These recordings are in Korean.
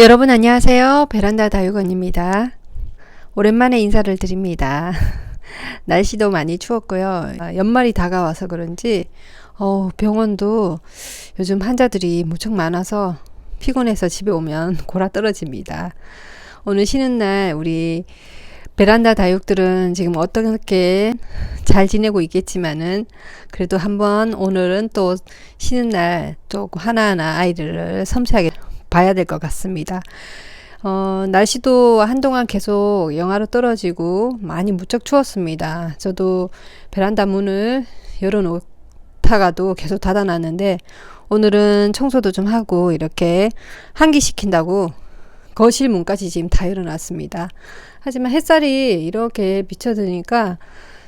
여러분 안녕하세요. 베란다 다육원입니다. 오랜만에 인사를 드립니다. 날씨도 많이 추웠고요. 아, 연말이 다가와서 그런지 어, 병원도 요즘 환자들이 무척 많아서 피곤해서 집에 오면 골아 떨어집니다. 오늘 쉬는 날 우리 베란다 다육들은 지금 어떻게 잘 지내고 있겠지만은 그래도 한번 오늘은 또 쉬는 날또 하나하나 아이들을 섬세하게 봐야 될 것 같습니다. 어, 날씨도 한동안 계속 영하로 떨어지고 많이 무척 추웠습니다. 저도 베란다 문을 열어놓다가도 계속 닫아놨는데 오늘은 청소도 좀 하고 이렇게 환기시킨다고 거실 문까지 지금 다 열어놨습니다. 하지만 햇살이 이렇게 비쳐드니까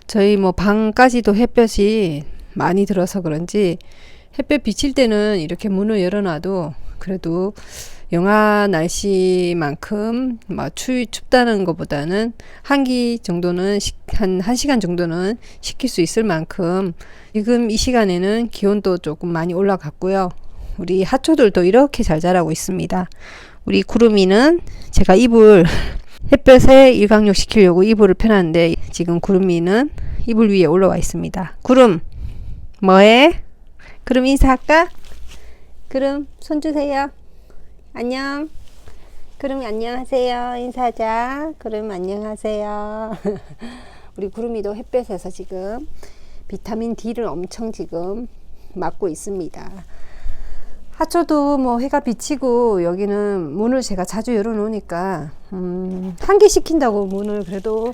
저희 뭐 방까지도 햇볕이 많이 들어서 그런지 햇볕 비칠 때는 이렇게 문을 열어놔도 그래도 영하 날씨만큼 막 추, 춥다는 것보다는 한기 정도는 한 1시간 정도는 식힐 수 있을 만큼 지금 이 시간에는 기온도 조금 많이 올라갔고요. 우리 하초들도 이렇게 잘 자라고 있습니다. 우리 구름이는 제가 이불 햇볕에 일광욕 시키려고 이불을 펴놨는데 지금 구름이는 이불 위에 올라와 있습니다. 구름 뭐해? 그럼 인사할까? 그럼 손 주세요. 안녕. 그럼 안녕하세요. 인사하자. 그럼 안녕하세요. 우리 구름이도 햇볕에서 지금 비타민 D를 엄청 지금 맞고 있습니다. 하초도 뭐 해가 비치고 여기는 문을 제가 자주 열어놓으니까 음, 환기 시킨다고 문을 그래도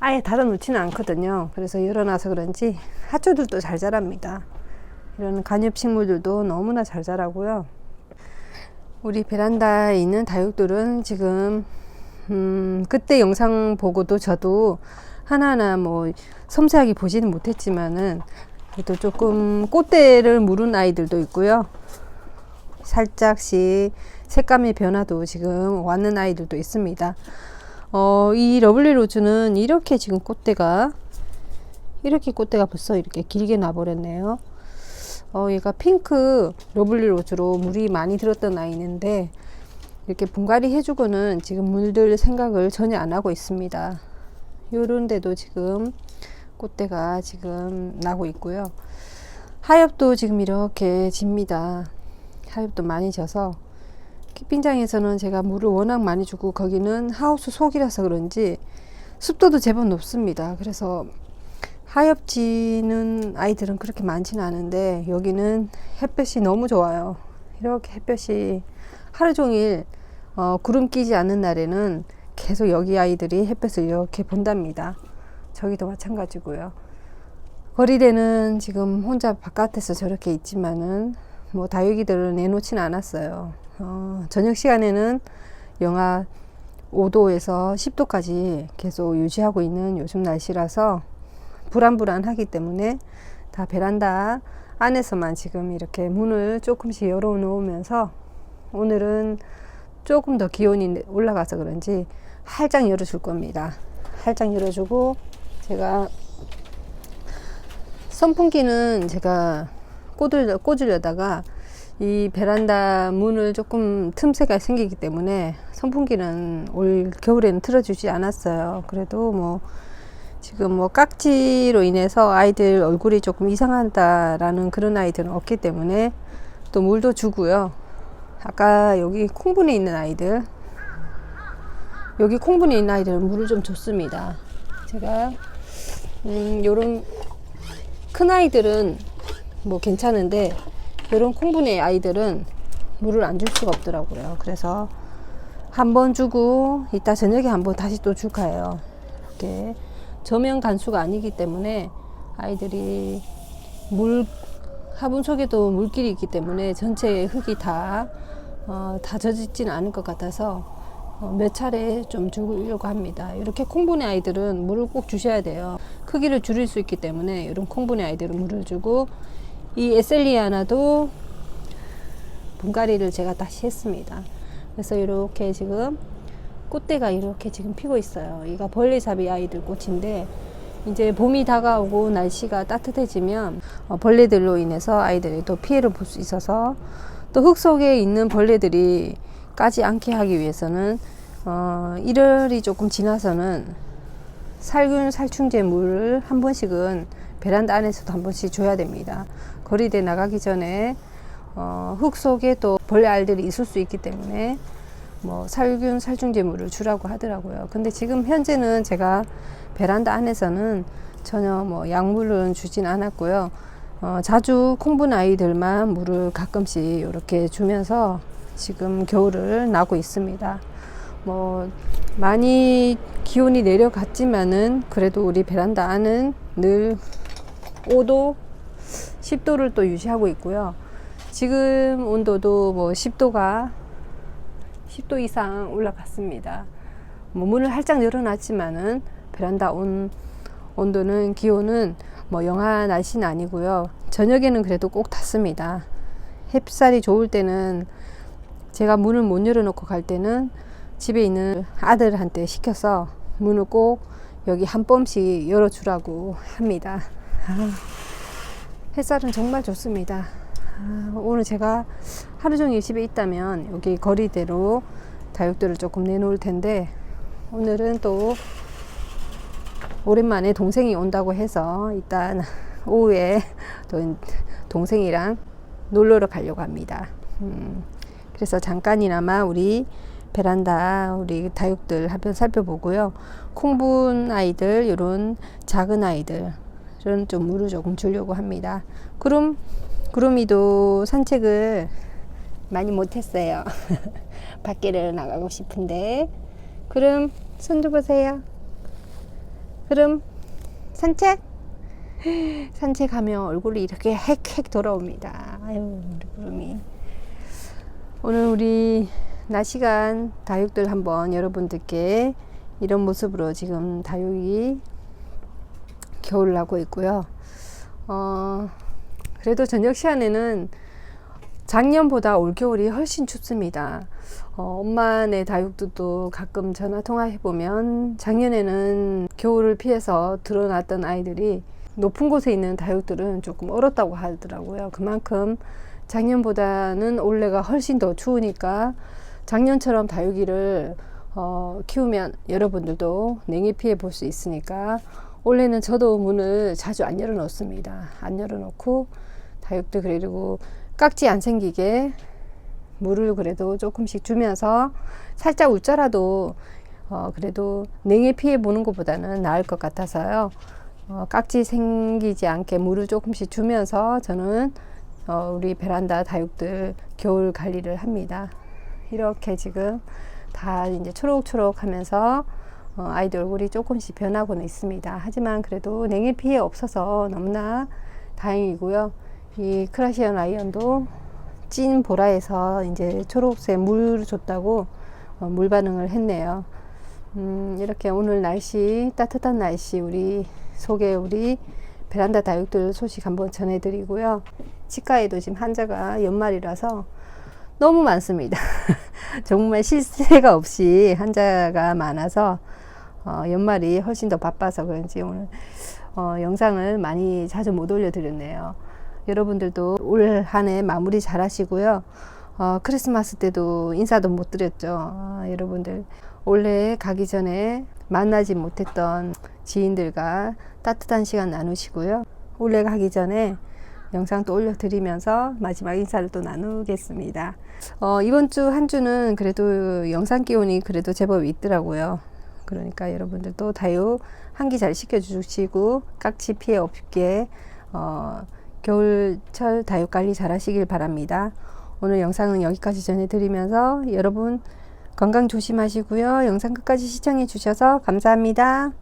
아예 닫아 놓지는 않거든요. 그래서 열어놔서 그런지 하초들도 잘 자랍니다. 이런 관엽식물들도 너무나 잘 자라고요. 우리 베란다에 있는 다육들은 지금 음, 그때 영상 보고도 저도 하나하나 뭐 섬세하게 보지는 못했지만은 그래도 조금 꽃대를 물은 아이들도 있고요. 살짝씩 색감의 변화도 지금 왔는 아이들도 있습니다. 어, 이 러블리 로즈는 이렇게 지금 꽃대가 이렇게 꽃대가 벌써 이렇게 길게 나버렸네요. 어, 얘가 핑크 러블리 로즈로 물이 많이 들었던 아이인데 이렇게 분갈이 해주고는 지금 물들 생각을 전혀 안 하고 있습니다. 요런 데도 지금 꽃대가 지금 나고 있고요. 하엽도 지금 이렇게 집니다. 하엽도 많이 져서 키핑장에서는 제가 물을 워낙 많이 주고 거기는 하우스 속이라서 그런지 습도도 제법 높습니다. 그래서 하엽지는 아이들은 그렇게 많지는 않은데 여기는 햇볕이 너무 좋아요. 이렇게 햇볕이 하루 종일 어, 구름 끼지 않는 날에는 계속 여기 아이들이 햇볕을 이렇게 본답니다. 저기도 마찬가지고요. 거리대는 지금 혼자 바깥에서 저렇게 있지만은 뭐 다육이들을 내놓지는 않았어요. 어, 저녁 시간에는 영하 5도에서 10도까지 계속 유지하고 있는 요즘 날씨라서 불안불안하기 때문에 다 베란다 안에서만 지금 이렇게 문을 조금씩 열어 놓으면서 오늘은 조금 더 기온이 올라가서 그런지 활짝 열어줄 겁니다. 활짝 열어주고 제가 선풍기는 제가 꽂으려, 꽂으려다가 이 베란다 문을 조금 틈새가 생기기 때문에 선풍기는 올 겨울에는 틀어주지 않았어요. 그래도 뭐 지금 뭐 깍지로 인해서 아이들 얼굴이 조금 이상하다라는 그런 아이들은 없기 때문에 또 물도 주고요. 아까 여기 콩분에 있는 아이들 여기 콩분에 있는 아이들은 물을 좀 줬습니다. 제가 음 요런 큰 아이들은 뭐 괜찮은데 요런 콩분의 아이들은 물을 안 줄 수가 없더라고요. 그래서 한 번 주고 이따 저녁에 한 번 다시 또 줄까요. 이렇게 저면 간수가 아니기 때문에 아이들이 물 화분 속에도 물길이 있기 때문에 전체 흙이 다, 어, 다 젖지는 않을 것 같아서 어, 몇 차례 좀 주려고 합니다. 이렇게 콩분의 아이들은 물을 꼭 주셔야 돼요. 크기를 줄일 수 있기 때문에 이런 콩분의 아이들은 물을 주고 이 에셀리아나도 분갈이를 제가 다시 했습니다. 그래서 이렇게 지금 꽃대가 이렇게 지금 피고 있어요. 이가 벌레잡이 아이들 꽃인데 이제 봄이 다가오고 날씨가 따뜻해지면 어, 벌레들로 인해서 아이들이 또 피해를 볼 수 있어서 또 흙 속에 있는 벌레들이 까지 않게 하기 위해서는 어, 1월이 조금 지나서는 살균 살충제 물을 한 번씩은 베란다 안에서도 한 번씩 줘야 됩니다. 거리대 나가기 전에 어, 흙 속에 또 벌레 알들이 있을 수 있기 때문에 뭐 살균 살충제 물을 주라고 하더라고요. 근데 지금 현재는 제가 베란다 안에서는 전혀 뭐 약물은 주진 않았고요. 어, 자주 콩분 아이들만 물을 가끔씩 이렇게 주면서 지금 겨울을 나고 있습니다. 뭐 많이 기온이 내려갔지만은 그래도 우리 베란다 안은 늘 5도, 10도를 또 유지하고 있고요. 지금 온도도 뭐 10도가 10도 이상 올라갔습니다. 뭐 문을 활짝 열어놨지만은 베란다 온 온도는 기온은 뭐 영하 날씨는 아니고요. 저녁에는 그래도 꼭 닫습니다. 햇살이 좋을 때는 제가 문을 못 열어놓고 갈 때는 집에 있는 아들한테 시켜서 문을 꼭 여기 한 뼘씩 열어주라고 합니다. 아, 햇살은 정말 좋습니다. 아, 오늘 제가 하루 종일 집에 있다면 여기 거리대로 다육들을 조금 내놓을 텐데 오늘은 또 오랜만에 동생이 온다고 해서 일단 오후에 또 동생이랑 놀러를 가려고 합니다. 음, 그래서 잠깐이나마 우리 베란다 우리 다육들 한번 살펴보고요. 콩분 아이들 이런 작은 아이들은 좀 물을 조금 주려고 합니다. 구름 구름이도 산책을 많이 못했어요. 밖에를 나가고 싶은데 구름 손 줘보세요. 그럼 산책? 산책하면 얼굴이 이렇게 헥헥 돌아옵니다. 아유, 우리 구름이. 오늘 우리 낮 시간 다육들 한번 여러분들께 이런 모습으로 지금 다육이 겨울을 하고 있고요. 어, 그래도 저녁 시간에는 작년보다 올겨울이 훨씬 춥습니다. 어, 엄마네 다육들도 가끔 전화 통화해 보면 작년에는 겨울을 피해서 드러났던 아이들이 높은 곳에 있는 다육들은 조금 얼었다고 하더라고요. 그만큼 작년보다는 올해가 훨씬 더 추우니까 작년처럼 다육이를 어, 키우면 여러분들도 냉해 피해 볼 수 있으니까 올해는 저도 문을 자주 안 열어 놓습니다. 안 열어 놓고 다육들 그리고 깍지 안 생기게 물을 그래도 조금씩 주면서 살짝 울자라도 어, 그래도 냉해 피해 보는 것보다는 나을 것 같아서요. 어, 깍지 생기지 않게 물을 조금씩 주면서 저는 어, 우리 베란다 다육들 겨울 관리를 합니다. 이렇게 지금 다 이제 초록초록 하면서 어, 아이들 얼굴이 조금씩 변하고는 있습니다. 하지만 그래도 냉해 피해 없어서 너무나 다행이고요. 이 크라시안 아이언도 찐 보라에서 이제 초록색 물 줬다고 어, 물 반응을 했네요. 음, 이렇게 오늘 날씨 따뜻한 날씨 우리 속에 우리 베란다 다육들 소식 한번 전해드리고요. 치과에도 지금 환자가 연말이라서 너무 많습니다. 정말 쉴 새가 없이 환자가 많아서 어, 연말이 훨씬 더 바빠서 그런지 오늘 어, 영상을 많이 자주 못 올려드렸네요. 여러분들도 올 한 해 마무리 잘 하시고요. 어, 크리스마스 때도 인사도 못 드렸죠. 아, 여러분들 올해 가기 전에 만나지 못했던 지인들과 따뜻한 시간 나누시고요. 올해 가기 전에 영상 또 올려드리면서 마지막 인사를 또 나누겠습니다. 어, 이번 주 한 주는 그래도 영상 기온이 그래도 제법 있더라고요. 그러니까 여러분들도 다육 한기 잘 시켜주시고 깍지 피해 없게 어, 겨울철 다육 관리 잘 하시길 바랍니다. 오늘 영상은 여기까지 전해드리면서 여러분 건강 조심하시고요. 영상 끝까지 시청해 주셔서 감사합니다.